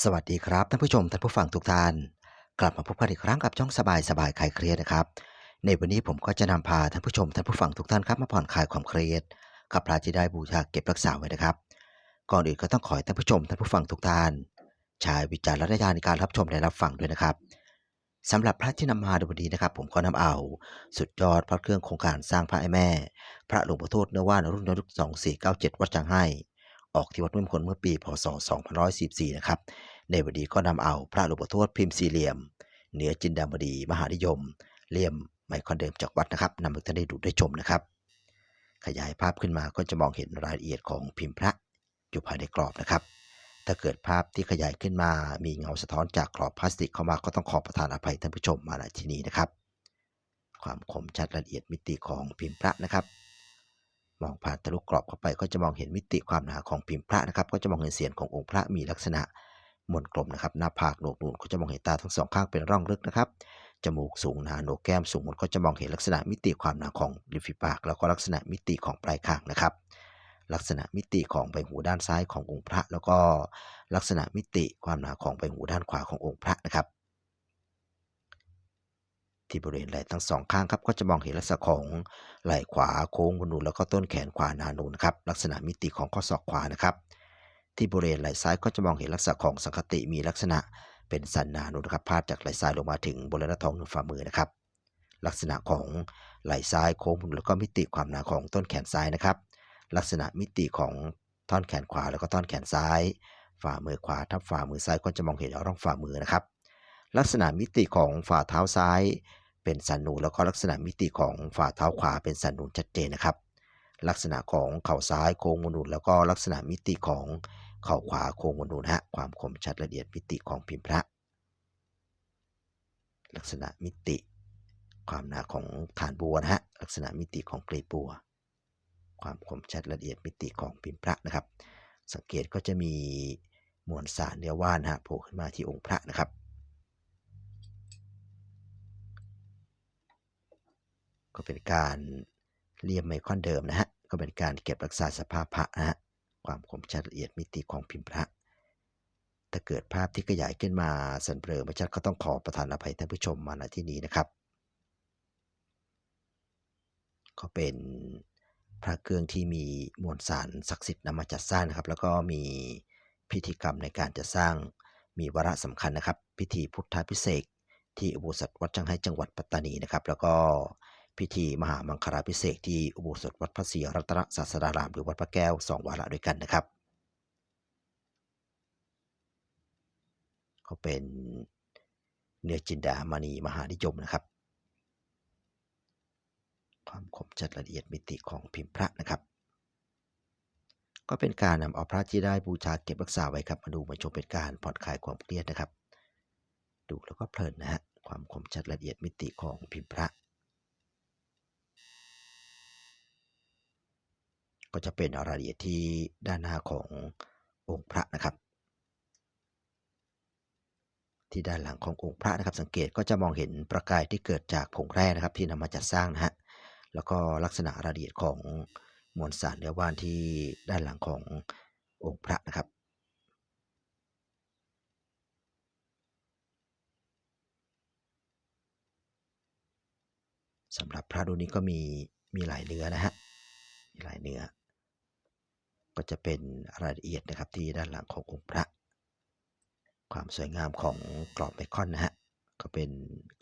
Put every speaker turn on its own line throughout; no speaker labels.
สวัสดีครับท่านผู้ชมท่านผู้ฟังทุกท่าน กลับมาพบกันอีกครั้งกับช่องสบายสบายคลายเครียดนะครับ ในวันนี้ผมก็จะนำพาท่านผู้ชมท่านผู้ฟังทุกท่านครับมาผ่อนคลายความเครียดกับพระที่ได้บูชาเก็บรักษาไว้นะครับ ก่อนอื่นก็ต้องขอให้ท่านผู้ชมท่านผู้ฟังทุกท่านใช้วิจารณญาณในการรับชมและรับฟังด้วยนะครับสำหรับพระที่นำมาในวันนี้นะครับ ผมก็นำเอา สุดยอดพระเครื่องโครงการสร้างพระไอแม่ พระหลวงพ่อโทษเนื้อว่านรุ่นยุค2497วัดจังไห้ ออกที่วัดมุ่งคลเมื่อปีพศ 2544นะครับ ในวันนี้ก็นำเอาพระหลวงพ่อทวดพิมพ์สี่เหลี่ยม เหนือจินดามบดีมหานิยม เลี่ยมไมคอนเดิมจากวัดนะครับนำให้ท่านได้ดูได้ชมนะครับ ขยายภาพขึ้นมาก็จะมองเห็นรายละเอียดของพิมพ์พระอยู่ภายในกรอบนะครับ ถ้าเกิดภาพที่ขยายขึ้นมา มีเงาสะท้อนจากกรอบพลาสติกเข้ามาก็ต้องขอประทานอภัยท่านผู้ชมมาณที่นี้นะครับ ความคมชัดรายละเอียดมิติของพิมพ์พระนะครับ มองผ่านทะลุกรอบเข้าไปก็จะมองเห็นมิติความหนาของพิมพ์พระนะครับ ก็จะมองเห็นเสียงขององค์พระมีลักษณะมนกลมนะครับ หน้าผากโหนกนูนก็จะมองเห็นตาทั้งสองข้างเป็นร่องลึกนะครับจมูกสูงหนาโหนกแก้มสูงมันก็จะมองเห็นลักษณะมิติความหนาของริมฝีปาก แล้วก็ลักษณะมิติของปลายคางนะครับ ลักษณะมิติของใบหูด้านซ้ายขององค์พระ แล้วก็ลักษณะมิติความหนาของใบหูด้านขวาขององค์พระนะครับ ที่บริเวณไหล่ทั้งสองข้างครับก็จะมองเห็นลักษณะของไหล่ขวาโค้งนูนแล้วก็ต้นแขนขวาหนานูนนะครับลักษณะมิติของข้อศอกขวานะครับ ที่บริเวณไหล่ซ้ายก็จะมองเห็นลักษณะของสังคติมีลักษณะเป็นสันหนานูนะครับพาดจากไหล่ซ้ายลงมาถึงบริเวณท้องหนึ่งฝ่ามือนะครับ ลักษณะของไหล่ซ้ายโค้งนูนแล้วก็มิติความหนาของต้นแขนซ้ายนะครับ ลักษณะมิติของท่อนแขนขวาแล้วก็ท่อนแขนซ้าย ฝ่ามือขวาทับฝ่ามือซ้ายก็จะมองเห็นร่องฝ่ามือนะครับ ลักษณะมิติของฝ่าเท้าซ้าย เป็นสันนูนแล้วก็ลักษณะมิติของฝ่าเท้าขวาเป็นสันนูนชัดเจนนะครับ ลักษณะของเข่าซ้ายโค้งมนูนแล้วก็ลักษณะมิติของเข่าขวาโค้งมนูนฮะความคมชัดละเอียดมิติของพิมพ์พระ ลักษณะมิติ ความหนาของฐานบัวนะฮะลักษณะมิติของกลีบบัว ความคมชัดละเอียดมิติของพิมพ์พระนะครับ สังเกตก็จะมีมวลสารเนื้อว่านฮะโผล่ขึ้นมาที่องค์พระนะครับ ก็เป็นการเลี่ยมไมคอนเดิมนะฮะก็เป็นการเก็บรักษาสภาพพระนะฮะความคมชัดละเอียดมิติของพิมพ์พระถ้าเกิดภาพที่ขยายขึ้นมาสันเปลือไม่ชัดก็ต้องขอประทานอภัยท่านผู้ชมมาณที่นี้นะครับ ก็เป็นพระเครื่องที่มีมวลสารศักดิ์สิทธิ์นำมาจัดสร้างนะครับ แล้วก็มีพิธีกรรมในการจะสร้างมีวาระสำคัญนะครับ พิธีพุทธาพิเศษที่อุโบสถวัดจังไห้จังหวัดปัตตานีนะครับ แล้วก็ พิธีมหามังคลาพิเศษที่อุโบสถวัดพระศรีรัตนศาสดารามหรือวัดพระแก้วสองวาระด้วยกันนะครับ ก็เป็นเนื้อจินดามณีมหานิยมนะครับ ความคมชัดละเอียดมิติของพิมพ์พระนะครับ ก็เป็นการนำเอาพระที่ได้บูชาเก็บรักษาไว้ครับมาดูมาชมเป็นการผ่อนคลายความเครียดนะครับ ดูแล้วก็เพลินนะฮะความคมชัดละเอียดมิติของพิมพ์พระ ก็จะเป็นรายละเอียดที่ด้านหน้าขององค์พระนะครับ ที่ด้านหลังขององค์พระนะครับ สังเกตก็จะมองเห็นประกายที่เกิดจากผงแร่นะครับ ที่นำมาจัดสร้างนะฮะแล้วก็ลักษณะรายละเอียดของมวลสารเนื้อว่านที่ด้านหลังขององค์พระนะครับสำหรับพระรูปนี้ก็มีมีหลายเนื้อนะฮะมีหลายเนื้อ ก็จะเป็นรายละเอียดนะครับที่ด้านหลังขององค์พระ ความสวยงามของกรอบไมคอนนะฮะก็เป็น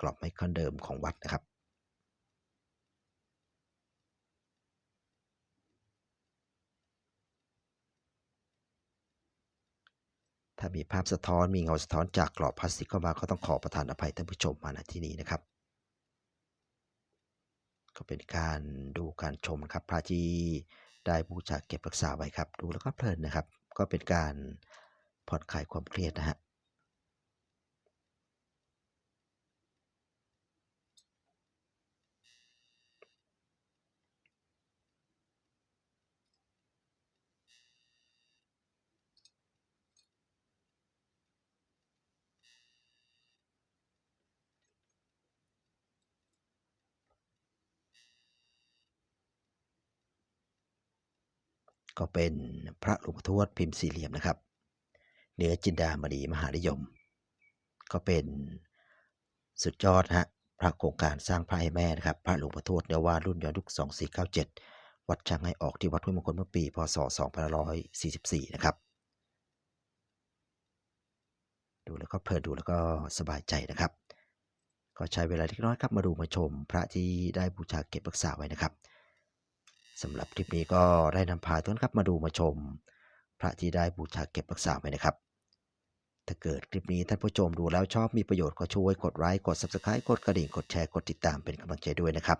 กรอบไมคอนเดิมของวัดนะครับถ้ามีภาพสะท้อนมีเงาสะท้อนจากกรอบพลาสติกเข้ามาก็ต้องขอประทานอภัยท่านผู้ชมมาณที่นี้นะครับ ก็เป็นการดูการชมครับพระที่ ได้บูชาเก็บรักษาไว้ครับ ดูแล้วก็เพลินนะครับ ก็เป็นการผ่อนคลายความเครียดนะฮะ ก็เป็นพระหลวงพ่อทวดพิมพ์สี่เหลี่ยมนะครับ เนื้อจินดามณีมหานิยม ก็เป็นสุดยอดฮะพระโครงการสร้างพระให้แม่นะครับ พระหลวงพ่อทวดเนื้อว่ารุ่นย้อนยุค2497 วัดช่างให้ออกที่วัดห้วยมงคลเมื่อปี พศ 2544 นะครับ ดูแล้วก็เพลินดูแล้วก็สบายใจนะครับ ก็ใช้เวลาเล็กน้อยครับมาดูมาชม พระที่ได้บูชาเก็บรักษาไว้นะครับ สำหรับคลิปนี้ก็ได้นำพาทุกท่านครับมาดูมาชม พระที่ได้บูชาเก็บรักษาไว้นะครับ ถ้าเกิดคลิปนี้ท่านผู้ชมดูแล้วชอบมีประโยชน์ก็ช่วยกดไลค์กด subscribe กดกระดิ่งกดแชร์กดติดตามเป็นกำลังใจด้วยนะครับ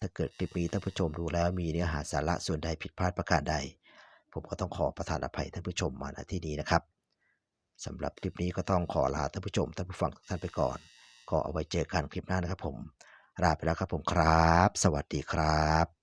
ถ้าเกิดคลิปนี้ท่านผู้ชมดูแล้วมีเนื้อหาสาระส่วนใดผิดพลาดประการใด ผมก็ต้องขอประทานอภัยท่านผู้ชมมาณที่นี้นะครับสำหรับคลิปนี้ก็ต้องขอลาท่านผู้ชมท่านผู้ฟังทุกท่านไปก่อนก็เอาไว้เจอกันคลิปหน้านะครับผมลาไปแล้วครับผมครับ สวัสดีครับ